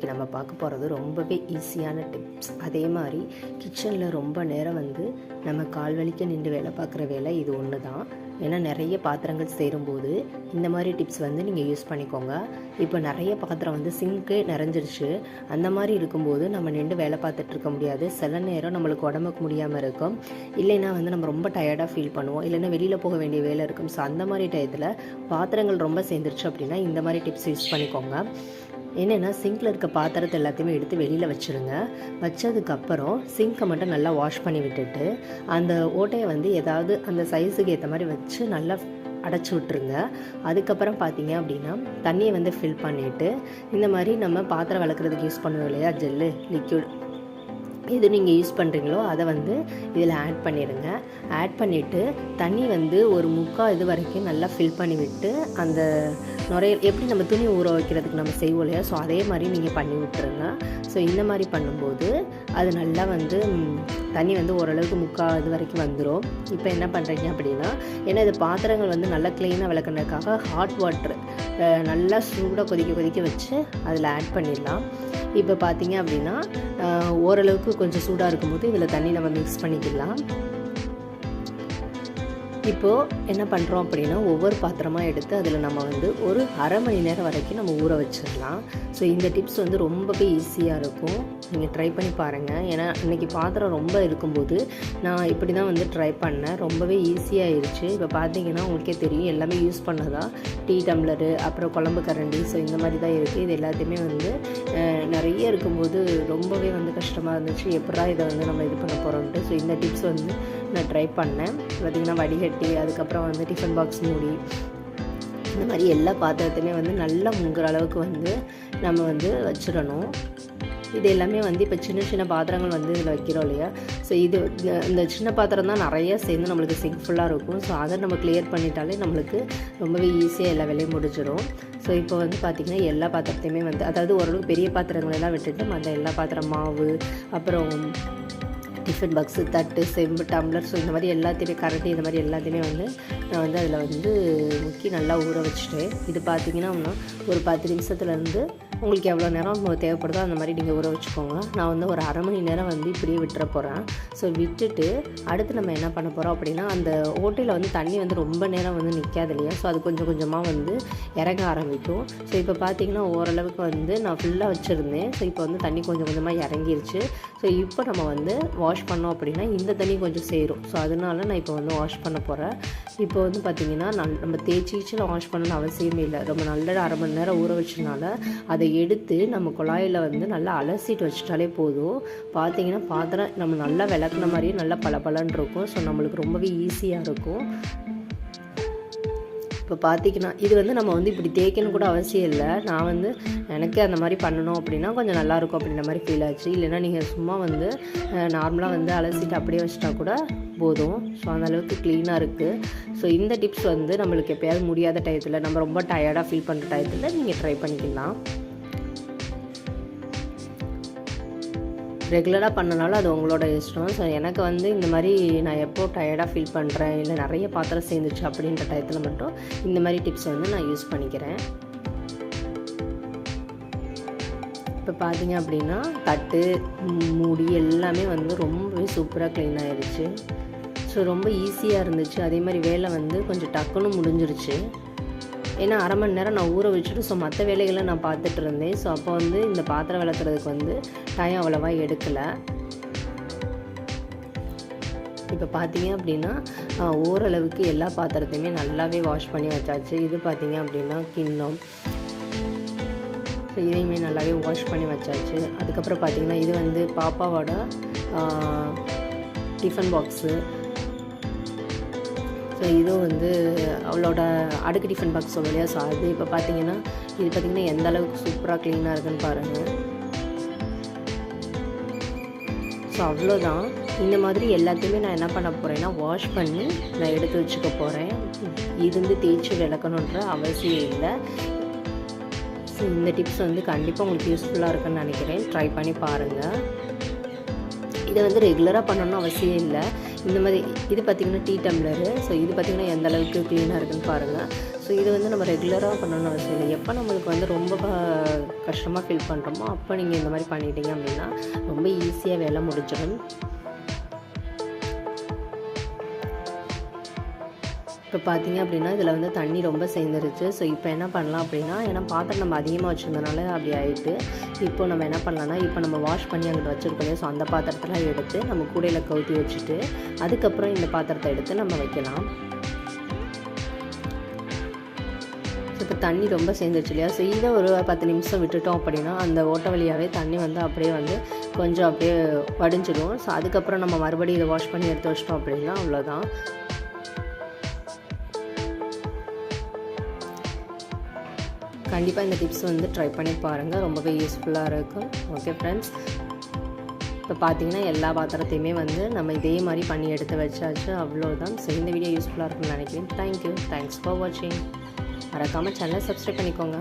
இன்றைக்கி நம்ம பார்க்க போகிறது ரொம்பவே ஈஸியான டிப்ஸ் அதே மாதிரி கிச்சனில் ரொம்ப நேரம் வந்து நம்ம கால் வலிக்க நின்று வேலை பார்க்குற வேலை இது ஒன்று தான் ஏன்னா நிறைய பாத்திரங்கள் சேரும்போது இந்த மாதிரி டிப்ஸ் வந்து நீங்கள் யூஸ் பண்ணிக்கோங்க. இப்போ நிறைய பாத்திரம் வந்து சிங்க்கு நிறைஞ்சிருச்சு. அந்த மாதிரி இருக்கும்போது நம்ம நின்று வேலை பார்த்துட்டு இருக்க முடியாது. சில நேரம் நம்மளுக்கு உடம்புக்கு முடியாமல் இருக்கும். இல்லைன்னா வந்து நம்ம ரொம்ப டயர்டாக ஃபீல் பண்ணுவோம். இல்லைன்னா வெளியில் போக வேண்டிய வேலை இருக்கும். ஸோ அந்த மாதிரி டயத்தில் பாத்திரங்கள் ரொம்ப சேர்ந்துருச்சு அப்படின்னா இந்த மாதிரி டிப்ஸ் யூஸ் பண்ணிக்கோங்க. என்னென்னா சிங்கில் இருக்க பாத்திரத்தை எல்லாத்தையுமே எடுத்து வெளியில் வச்சுருங்க. வச்சதுக்கப்புறம் சிங்க்கை மட்டும் நல்லா வாஷ் பண்ணி விட்டுட்டு அந்த ஓட்டையை வந்து ஏதாவது அந்த சைஸுக்கு ஏற்ற மாதிரி வச்சு நல்லா அடைச்சி விட்ருங்க அதுக்கப்புறம் பார்த்தீங்க அப்படின்னா தண்ணியை வந்து ஃபில் பண்ணிவிட்டு இந்த மாதிரி நம்ம பாத்திரம் வளர்க்குறதுக்கு யூஸ் பண்ணுவோம் இல்லையா ஜெல்லு லிக்யூட் எது நீங்கள் யூஸ் பண்ணுறீங்களோ அதை வந்து இதில் ஆட் பண்ணிடுங்க. ஆட் பண்ணிவிட்டு தண்ணி வந்து ஒரு முக்கால் இது வரைக்கும் நல்லா ஃபில் பண்ணி விட்டு அந்த நுரைய எப்படி நம்ம துணி ஊற வைக்கிறதுக்கு நம்ம செய்வோம் இல்லையா? ஸோ அதே மாதிரி நீங்கள் பண்ணி விட்டுருங்க. ஸோ இந்த மாதிரி பண்ணும்போது அது நல்லா வந்து தண்ணி வந்து ஓரளவுக்கு முக்கால் இது வரைக்கும் வந்துடும் இப்போ என்ன பண்ணுறீங்க அப்படின்னா ஏன்னா இது பாத்திரங்கள் வந்து நல்லா க்ளீனாக விளக்குறதுக்காக ஹாட் வாட்ரு நல்லா சூடாக கொதிக்க கொதிக்க வச்சு அதில் ஆட் பண்ணிடலாம். இப்போ பார்த்தீங்க அப்படின்னா ஓரளவுக்கு கொஞ்சம் சூடாக இருக்கும்போது இதில் தண்ணி நம்ம மிக்ஸ் பண்ணிக்கலாம். இப்போது என்ன பண்ணுறோம் அப்படின்னா ஒவ்வொரு பாத்திரமாக எடுத்து அதில் நம்ம வந்து ஒரு அரை மணி நேரம் வரைக்கும் நம்ம ஊற வச்சிடலாம். ஸோ இந்த டிப்ஸ் வந்து ரொம்பவே ஈஸியாக இருக்கும். நீங்கள் ட்ரை பண்ணி பாருங்கள் ஏன்னா இன்றைக்கி பாத்திரம் ரொம்ப இருக்கும்போது நான் இப்படி தான் வந்து ட்ரை பண்ணேன். ரொம்பவே ஈஸியாகிடுச்சு இப்போ பார்த்தீங்கன்னா உங்களுக்கே தெரியும் எல்லாமே யூஸ் பண்ணதா? டீ டம்ளரு அப்புறம் குழம்பு கரண்டி. ஸோ இந்த மாதிரி தான் இருக்குது இது எல்லாத்தையுமே வந்து நிறைய இருக்கும்போது ரொம்பவே வந்து கஷ்டமாக இருந்துச்சு. எப்படா இதை வந்து நம்ம இது பண்ண போகிறோம்ட்டு ஸோ இந்த டிப்ஸ் வந்து நான் ட்ரை பண்ணேன். பார்த்திங்கன்னா வடிகட்டி அதுக்கப்புறம் வந்து டிஃபன் பாக்ஸ் மூடி இந்த மாதிரி எல்லா பாத்திரத்தையுமே வந்து நல்லா முங்குற அளவுக்கு வந்து நம்ம வந்து வச்சிடணும். இது எல்லாமே வந்து இப்போ சின்ன சின்ன பாத்திரங்கள் வந்து இதில் வைக்கிறோம் இல்லையா? ஸோ இது இந்த- சின்ன பாத்திரம் தான் நிறைய சேர்ந்து நம்மளுக்கு சிங்க்ஃபுல்லாக இருக்கும். ஸோ அதை நம்ம கிளியர் பண்ணிட்டாலே நம்மளுக்கு ரொம்பவே ஈஸியாக எல்லா வேலையும் முடிஞ்சிடும். ஸோ இப்போ வந்து பார்த்திங்கன்னா எல்லா பாத்திரத்தையுமே வந்து அதாவது ஓரளவுக்கு பெரிய பாத்திரங்களெல்லாம் விட்டுட்டு மற்ற எல்லா பாத்திரம் மாவு அப்புறம் டிஃபன் பாக்ஸு தட்டு செம்பு டம்ளர் ஸோ இந்த மாதிரி எல்லாத்தையுமே கரண்டி இந்த மாதிரி எல்லாத்தையுமே வந்து நான் வந்து அதில் வந்து முக்கி நல்லா ஊற வச்சுட்டேன். இது பார்த்தீங்கன்னா ஒரு பத்து நிமிஷத்துலேருந்து உங்களுக்கு எவ்வளோ நேரம் தேவைப்படுதோ அந்த மாதிரி நீங்கள் ஊற வச்சுக்கோங்க. நான் வந்து ஒரு அரை மணி நேரம் வந்து இப்படியே விட்டுற போகிறேன் ஸோ விட்டுட்டு அடுத்து நம்ம என்ன பண்ண போகிறோம் அப்படின்னா அந்த ஓட்டையில் வந்து தண்ணி வந்து ரொம்ப நேரம் வந்து நிற்காது இல்லையா? ஸோ அது கொஞ்சம் கொஞ்சமாக வந்து இறங்க ஆரம்பிக்கும். ஸோ இப்போ பார்த்தீங்கன்னா ஓரளவுக்கு வந்து நான் ஃபுல்லாக வச்சுருந்தேன். ஸோ இப்போ வந்து தண்ணி கொஞ்சம் கொஞ்சமாக இறங்கிருச்சு. ஸோ இப்போ நம்ம வந்து வாஷ் பண்ணோம் அப்படின்னா இந்த தண்ணி கொஞ்சம் சேரும். ஸோ அதனால நான் இப்போ வந்து வாஷ் பண்ண போகிறேன் இப்போ வந்து பார்த்திங்கன்னா நல் நம்ம தேய்ச்சி வாஷ் பண்ணணும்னு அவசியமே இல்லை. ரொம்ப நல்ல அரை மணி நேரம் ஊற வச்சனால அதை எடுத்து நம்ம குழாயில் வந்து நல்லா அலசிட்டு வச்சிட்டாலே போதும். பார்த்தீங்கன்னா பாத்திரம் நம்ம நல்லா விளக்குன மாதிரியே நல்லா பளபளன்னு இருக்கும். ஸோ நம்மளுக்கு ரொம்பவே ஈஸியாக இருக்கும். இப்போ பார்த்தீங்கன்னா இது வந்து நம்ம வந்து இப்படி தேய்க்கணும் கூட அவசியம் இல்லை. நான் வந்து எனக்கு அந்த மாதிரி பண்ணணும் அப்படின்னா கொஞ்சம் நல்லாயிருக்கும் அப்படின்ற மாதிரி ஃபீல் ஆச்சு. இல்லைன்னா நீங்கள் சும்மா வந்து நார்மலாக வந்து அலசிட்டு அப்படியே வச்சிட்டா கூட போதும். ஸோ அந்த அளவுக்கு க்ளீனாக இருக்குது ஸோ இந்த டிப்ஸ் வந்து நம்மளுக்கு எப்போயாவது முடியாத டயத்தில் நம்ம ரொம்ப டயர்டாக ஃபீல் பண்ணுற டயத்தில் நீங்கள் ட்ரை பண்ணிக்கலாம். ரெகுலராக பண்ணனாலும் அது உங்களோட இஷ்டம். ஸோ எனக்கு வந்து இந்த மாதிரி நான் எப்போ டயர்டாக ஃபீல் பண்ணுறேன் இல்லை நிறைய பாத்திரம் சேர்ந்துச்சு அப்படின்ற டயத்தில் மட்டும் இந்த மாதிரி டிப்ஸ் வந்து நான் யூஸ் பண்ணிக்கிறேன். இப்போ பார்த்தீங்க அப்படின்னா தட்டு மூடி எல்லாமே வந்து ரொம்பவே சூப்பராக க்ளீன் ஆயிடுச்சு ஸோ ரொம்ப ஈஸியாக இருந்துச்சு. அதே மாதிரி வேலை வந்து கொஞ்சம் டக்குன்னு முடிஞ்சிருச்சு. ஏன்னா அரை மணி நேரம் நான் ஊற வச்சுட்டு ஸோ மற்ற வேலைகளை நான் பார்த்துட்டு இருந்தேன். ஸோ அப்போ வந்து இந்த பாத்திரம் விளக்குறதுக்கு வந்து டைம் அவ்வளோவா எடுக்கலை. இப்போ பார்த்தீங்க அப்படின்னா ஓரளவுக்கு எல்லா பாத்திரத்தையுமே நல்லாவே வாஷ் பண்ணி வச்சாச்சு. இது பார்த்தீங்க அப்படின்னா கிண்ணம். ஸோ இதையுமே நல்லாவே வாஷ் பண்ணி வச்சாச்சு. அதுக்கப்புறம் பார்த்தீங்கன்னா இது வந்து பாப்பாவோட டிஃபன் பாக்ஸு இதுவும் வந்து அவளோட அடுக்கு டிஃபன் பாக்ஸ் சொல்லலையா இல்லையா? ஸோ அது இப்போ பார்த்தீங்கன்னா இது பார்த்தீங்கன்னா எந்த அளவுக்கு சூப்பராக க்ளீனாக இருக்குன்னு பாருங்கள் ஸோ அவ்வளோதான் இந்த மாதிரி எல்லாத்தையுமே நான் என்ன பண்ண போகிறேன்னா வாஷ் பண்ணி நான் எடுத்து வச்சுக்க போகிறேன் இருந்து தேய்ச்சி விளக்கணுன்ற அவசியம் இல்லை. ஸோ இந்த டிப்ஸ் வந்து கண்டிப்பாக உங்களுக்கு யூஸ்ஃபுல்லாக இருக்குன்னு நினைக்கிறேன். ட்ரை பண்ணி பாருங்கள் இதை வந்து ரெகுலராக பண்ணணும்னு அவசியம் இல்லை. இந்த மாதிரி இது பார்த்திங்கன்னா டீ டம்ளரு ஸோ இது பார்த்திங்கன்னா எந்த அளவுக்கு க்ளீனாக இருக்குன்னு பாருங்கள் ஸோ இது வந்து நம்ம ரெகுலராக பண்ணணும்னு அவசியம் இல்லை. எப்போ நம்மளுக்கு வந்து ரொம்ப கஷ்டமாக ஃபீல் பண்ணுறோமோ அப்போ நீங்கள் இந்த மாதிரி பண்ணிட்டீங்க அப்படின்னா ரொம்ப ஈஸியாக வேலை முடிஞ்சிடும். இப்போ பார்த்தீங்க அப்படின்னா இதில் வந்து தண்ணி ரொம்ப சேர்ந்துருச்சு. ஸோ இப்போ என்ன பண்ணலாம் அப்படின்னா ஏன்னா பாத்திரம் நம்ம அதிகமாக வச்சுருந்தனால அப்படி ஆயிட்டு இப்போ நம்ம என்ன பண்ணலாம்னா இப்போ நம்ம வாஷ் பண்ணி அங்கிட்டு வச்சுருக்கோம் ஸோ அந்த பாத்திரத்தெல்லாம் எடுத்து நம்ம கூடையில் கவுத்தி வச்சுட்டு அதுக்கப்புறம் இந்த பாத்திரத்தை எடுத்து நம்ம வைக்கலாம். இப்போ தண்ணி ரொம்ப சேர்ந்துருச்சு இல்லையா? ஸோ இதை ஒரு பத்து நிமிஷம் விட்டுட்டோம் அப்படின்னா அந்த ஓட்டை வழியாகவே தண்ணி வந்து அப்படியே வந்து கொஞ்சம் அப்படியே வடிஞ்சிடும் ஸோ அதுக்கப்புறம் நம்ம மறுபடியும் இதை வாஷ் பண்ணி எடுத்து வச்சிட்டோம் அப்படின்னா அவ்வளோதான் கண்டிப்பாக இந்த டிப்ஸ் வந்து ட்ரை பண்ணி பாருங்கள் ரொம்பவே யூஸ்ஃபுல்லாக இருக்கும். ஓகே ஃப்ரெண்ட்ஸ் இப்போ பார்த்தீங்கன்னா எல்லா பாத்திரத்தையுமே வந்து நம்ம இதே மாதிரி பண்ணி எடுத்து வச்சாச்சு. அவ்வளோதான் ஸோ இந்த வீடியோ யூஸ்ஃபுல்லாக இருக்கும்னு நினைக்கிறேன். தேங்க்யூ தேங்க்ஸ் ஃபார் வாட்சிங் மறக்காமல் சேனலை சப்ஸ்கிரைப் பண்ணிக்கோங்க.